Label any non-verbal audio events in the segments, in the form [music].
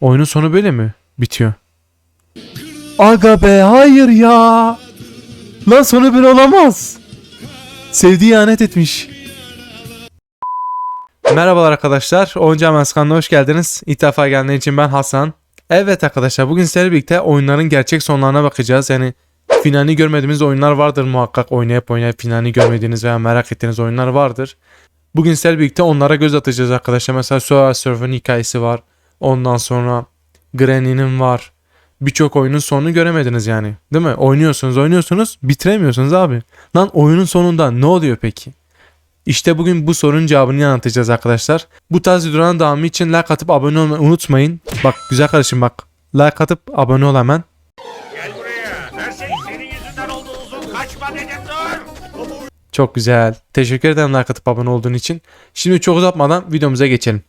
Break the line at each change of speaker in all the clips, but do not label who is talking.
Oyunun sonu böyle mi bitiyor? Aga be hayır ya. Lan sonu böyle olamaz. Sevdiği ihanet etmiş. Merhabalar arkadaşlar. Oyuncu Hemen hoş geldiniz. İlk defa geldiğiniz için ben Hasan. Evet arkadaşlar bugün sizlerle birlikte oyunların gerçek sonlarına bakacağız. Yani finalini görmediğimiz oyunlar vardır muhakkak. Oynayıp oynayıp finalini görmediğiniz veya merak ettiğiniz oyunlar vardır. Bugün sizlerle birlikte onlara göz atacağız arkadaşlar. Mesela Survivor Surfer'ın hikayesi var. Ondan sonra Granny'nin var. Birçok oyunun sonunu göremediniz yani. Değil mi? Oynuyorsunuz oynuyorsunuz bitiremiyorsunuz abi. Lan oyunun sonunda ne oluyor peki? İşte bugün bu sorunun cevabını anlatacağız arkadaşlar. Bu tarz videoların devamı için like atıp abone olmayı unutmayın. Bak güzel kardeşim bak. Like atıp abone ol hemen.
Gel buraya. Her şey senin yüzünden oldu uzun. Kaçma dedim dur.
Çok güzel. Teşekkür ederim like atıp abone olduğun için. Şimdi çok uzatmadan videomuza geçelim.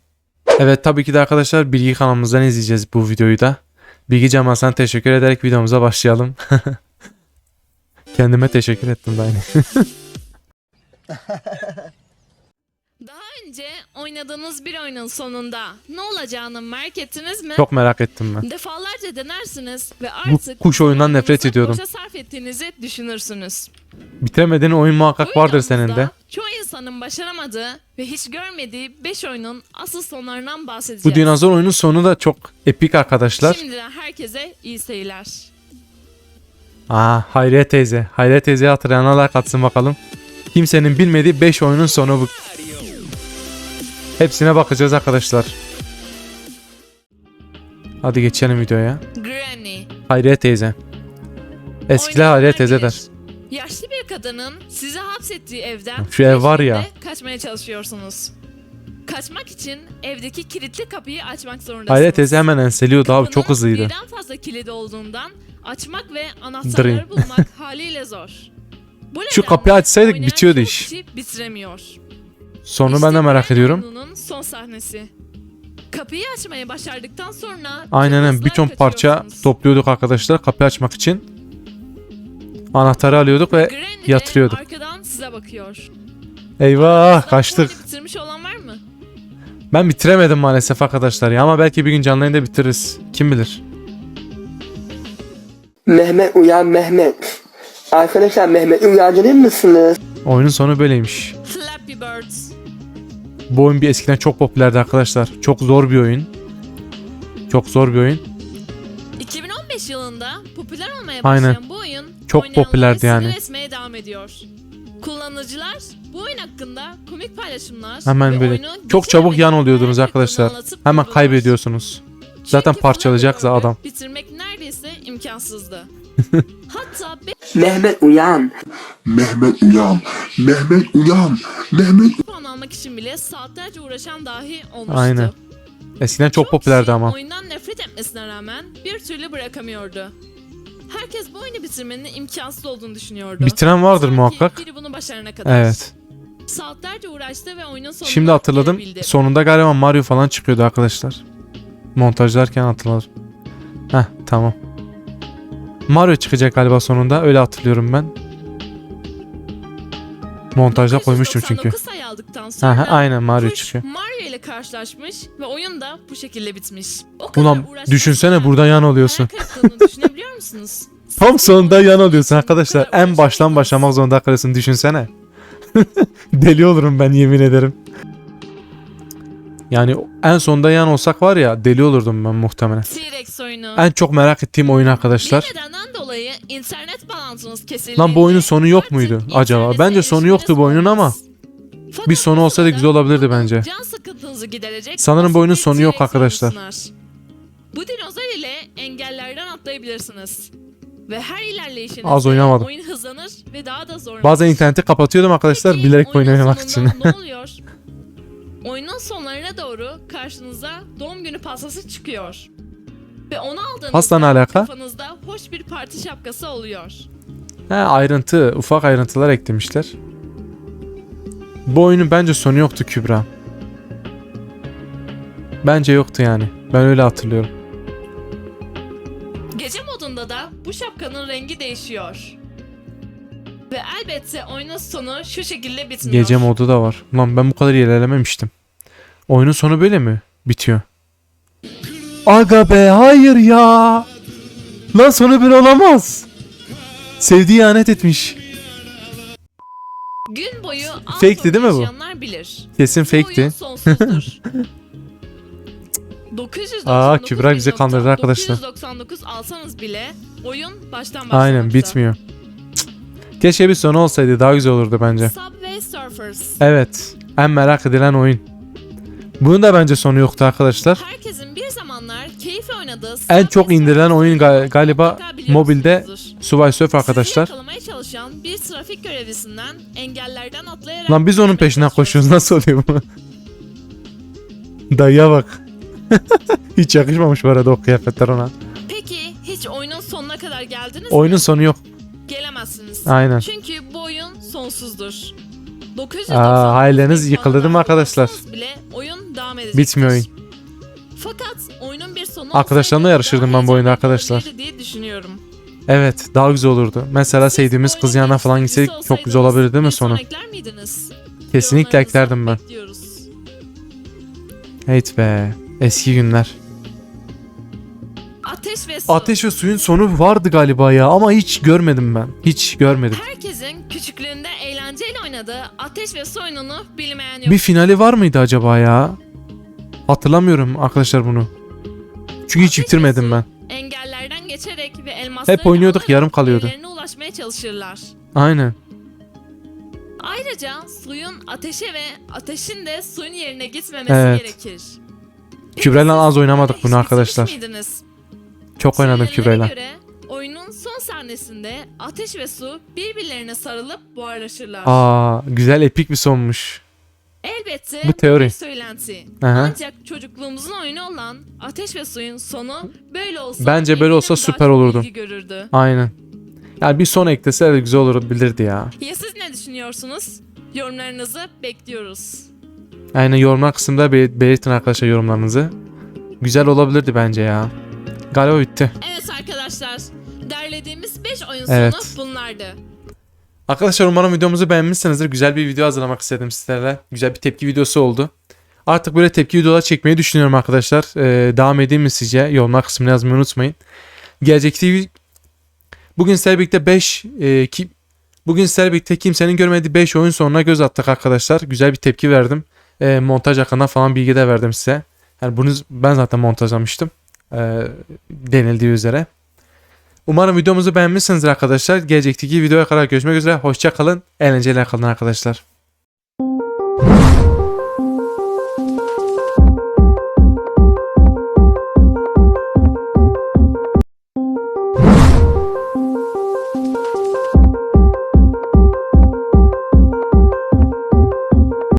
Evet tabii ki de arkadaşlar Bilgi kanalımızdan izleyeceğiz bu videoyu da. Bilgi Cemal sana teşekkür ederek videomuza başlayalım. [laughs] Kendime teşekkür ettim aynı. [laughs]
Daha önce oynadığınız bir oyunun sonunda ne olacağını merak ettiniz mi?
Çok merak ettim ben.
Defalarca denersiniz ve artık
kuş oyundan nefret ediyorum.
Boşa sarf ettiğinizi düşünürsünüz.
Bitiremediğin oyun muhakkak vardır senin de.
Çoğu insanın başaramadığı ve hiç görmediği 5 oyunun asıl sonlarından bahsedeceğiz.
Bu dinozor oyunun sonu da çok epik arkadaşlar.
Şimdiden herkese iyi seyirler.
Aa Hayriye teyze. Hayriye teyzeyi hatırlayanlar katsın bakalım. Kimsenin bilmediği 5 oyunun sonu bu. Hepsine bakacağız arkadaşlar. Hadi geçelim videoya.
Granny.
Hayriye teyze. Eskiler Hayriye teyze der.
Yaşlı bir kadının sizi hapsettiği evden
Şu ev var ya.
kaçmaya çalışıyorsunuz. Kaçmak için evdeki kilitli kapıyı açmak zorundasınız.
Hayriye teyze hemen enseliyordu abi çok hızlıydı.
Birden fazla kilidi olduğundan açmak ve anahtarları bulmak [laughs] haliyle zor. Bu
Şu
nedenle
kapıyı açsaydık
oynayan
bitiyordu
çoğu
iş.
kişi bitiremiyor.
Sonu ben de merak ediyorum.
son sahnesi. Kapıyı açmayı başardıktan sonra
Aynen öyle. ton parça topluyorduk arkadaşlar kapıyı açmak için. Anahtarı alıyorduk ve
Granny de
yatırıyorduk.
arkadan size bakıyor.
eyvah kaçtık.
bitirmiş olan var mı?
Ben bitiremedim maalesef arkadaşlar ya ama belki bir gün canlı yayında bitiririz. Kim bilir.
Mehmet uyan Mehmet. Arkadaşlar Mehmet'i uyandırır mısınız?
Oyunun sonu böyleymiş.
Flappy Birds.
Bu oyun bir eskiden çok popülerdi arkadaşlar. Çok zor bir oyun. Çok zor bir oyun.
2015 yılında popüler olmaya
Aynen.
başlayan bu oyun
Çok popülerdi yani.
sinir etmeye devam ediyor. Kullanıcılar bu oyun hakkında komik paylaşımlar
Hemen
ve
böyle
oyunu
çok çabuk yan
geçiremediğini
oluyordunuz arkadaşlar.
anlatıp
Hemen
durdular.
kaybediyorsunuz. Zaten
Çünkü
parçalayacak
Flappy Bird'ü
adam.
Bitirmek neredeyse imkansızdı. [laughs] Hatta
Mehmet uyan.
Mehmet uyan. Mehmet uyan. Mehmet
5 puan almak için bile saatlerce uğraşan dahi olmuştu.
Aynen. Eskiden çok popülerdi
kişi
ama.
Oyundan nefret etmesine rağmen bir türlü bırakamıyordu. Herkes bu oyunu bitirmenin imkansız olduğunu düşünüyordu.
Bitiren vardır
Ta ki
muhakkak.
Biri bunu başarana kadar.
Evet.
Saatlerce uğraştı ve oyunun sonunda
Şimdi hatırladım. Sonunda galiba Mario falan çıkıyordu arkadaşlar. Montajlarken hatırladım. Heh tamam. Mario çıkacak galiba sonunda. Öyle hatırlıyorum ben. Montajda koymuştum çünkü.
999 sayı aldıktan sonra
Aha, aynen Mario
kuş
çıkıyor.
Mario ile karşılaşmış ve oyun da bu şekilde bitmiş. O kadar
Ulan
uğraştıktan
düşünsene
sonra
burada yan oluyorsun.
hayal kırıklığını düşünebiliyor musunuz? [laughs]
Tam sonunda yan oluyorsun arkadaşlar. En baştan başlamak zorunda kalıyorsun düşünsene. [laughs] Deli olurum ben yemin ederim. Yani en sonunda yan olsak var ya deli olurdum ben muhtemelen.
T-Rex oyunu.
En çok merak ettiğim oyun arkadaşlar.
Bir nedenden dolayı internet bağlantınız kesildi.
Lan bu oyunun sonu yok muydu acaba? Bence sonu yoktu bu oyunun ama bir sonu olsaydı güzel olabilirdi bence.
Can sıkıntınızı giderecek.
Sanırım bu oyunun sonu yok arkadaşlar.
Bu dinozor ile engellerden atlayabilirsiniz. Ve her ilerleyişinizde
Az oynamadım.
oyun hızlanır ve daha da zorlanır.
Bazen interneti kapatıyordum arkadaşlar
Peki,
bilerek
oyunun
oynamak için.
ne oluyor? Oyunun sonlarına doğru karşınıza doğum günü pastası çıkıyor. Ve onu aldığınızda
Pasta ne alaka?
kafanızda hoş bir parti şapkası oluyor.
He ayrıntı, ufak ayrıntılar eklemişler. Bu oyunun bence sonu yoktu Kübra. Bence yoktu yani. Ben öyle hatırlıyorum.
Gece modunda da bu şapkanın rengi değişiyor. Ve elbette oyunun sonu şu şekilde bitmiyor.
Gece modu da var. Ulan ben bu kadar ilerlememiştim. Oyunun sonu böyle mi bitiyor? Aga be hayır ya. Lan sonu bir olamaz. Sevdiği ihanet etmiş.
Gün boyu
Fake'ti değil mi bu?
bilir.
Kesin fake'ti.
sonsuzdur. [laughs] 999
Aa, Kübra bizi kandırdı arkadaşlar.
999 alsanız bile oyun baştan başlamakta.
Aynen bitmiyor. Keşke bir sonu olsaydı daha güzel olurdu bence.
Subway Surfers.
Evet. En merak edilen oyun. Bunun da bence sonu yoktu arkadaşlar.
Herkesin bir zamanlar keyifle oynadığı
En çok indirilen oyun ga- galiba mobilde. Subway Surf
Sizi
arkadaşlar.
yakalamaya çalışan bir trafik görevlisinden engellerden atlayarak...
Lan biz onun peşinden koşuyoruz. Nasıl oluyor bu? Dayıya bak. [laughs] Hiç yakışmamış bu arada o kıyafetler ona.
Peki hiç oyunun sonuna kadar geldiniz mi?
Oyunun sonu yok.
Gelemezsiniz.
Aynen.
Çünkü bu oyun sonsuzdur. 999
Aa,
puanı
yıkıldı değil mi arkadaşlar?
Bile oyun devam edecektir.
Bitmiyor oyun.
Fakat oyunun bir sonu
Arkadaşlarımla yarışırdım ben bu
heyecanlı
arkadaşlar.
diye düşünüyorum.
Evet daha güzel olurdu. Mesela
Siz
sevdiğimiz kız yanına falan gitseydik çok güzel olabilirdi değil mi sonu? Kesinlikle eklerdim ben.
bekliyoruz.
Evet be. Eski günler.
Ateş ve su.
Ateş ve suyun sonu vardı galiba ya ama hiç görmedim ben. Hiç görmedim.
Herkesin küçüklüğünde eğlenceyle oynadığı ateş ve su oyununu bilmeyen yok.
Bir finali var mıydı acaba ya? Hatırlamıyorum arkadaşlar bunu. Çünkü hiç
Ateş ve
bitirmedim
su
ben.
Engellerden geçerek ve elmasları
Hep oynuyorduk, yarım kalıyordu.
evlerine ulaşmaya çalışırlar.
Aynen.
Ayrıca suyun ateşe ve ateşin de suyun yerine gitmemesi
Evet.
gerekir.
Kübra'yla az oynamadık bunu arkadaşlar.
miydiniz?
Çok oynadım Kübra'yla.
göre oyunun son sahnesinde ateş ve su birbirlerine sarılıp buharlaşırlar.
Aa, güzel epik bir sonmuş.
Elbette
Bu teori.
bir söylenti.
Aha.
Ancak çocukluğumuzun oyunu olan Ateş ve Suyun sonu böyle olsa
Bence böyle olsa süper olurdu.
görürdü.
Aynen. Yani bir son eklese de güzel olabilirdi ya.
Ya siz ne düşünüyorsunuz? Yorumlarınızı bekliyoruz.
Aynen yorumlar kısmında be- belirtin arkadaşlar yorumlarınızı. Güzel olabilirdi bence ya. Galiba bitti.
Evet arkadaşlar, derlediğimiz 5 oyun
Evet.
sonu bunlardı.
Arkadaşlar umarım videomuzu beğenmişsinizdir. Güzel bir video hazırlamak istedim sizlerle. Güzel bir tepki videosu oldu. Artık böyle tepki videolar çekmeyi düşünüyorum arkadaşlar. Ee, devam edeyim mi sizce? Yorumlar kısmına yazmayı unutmayın. Gelecek TV Bugün sizlerle birlikte 5 e, ki Bugün sizlerle birlikte kimsenin görmediği 5 oyun sonuna göz attık arkadaşlar. Güzel bir tepki verdim. E, montaj hakkında falan bilgi de verdim size. Yani bunu ben zaten montajlamıştım. E, denildiği üzere. Umarım videomuzu beğenmişsinizdir arkadaşlar. Gelecekteki videoya kadar görüşmek üzere. Hoşça kalın. Eğlenceyle kalın arkadaşlar.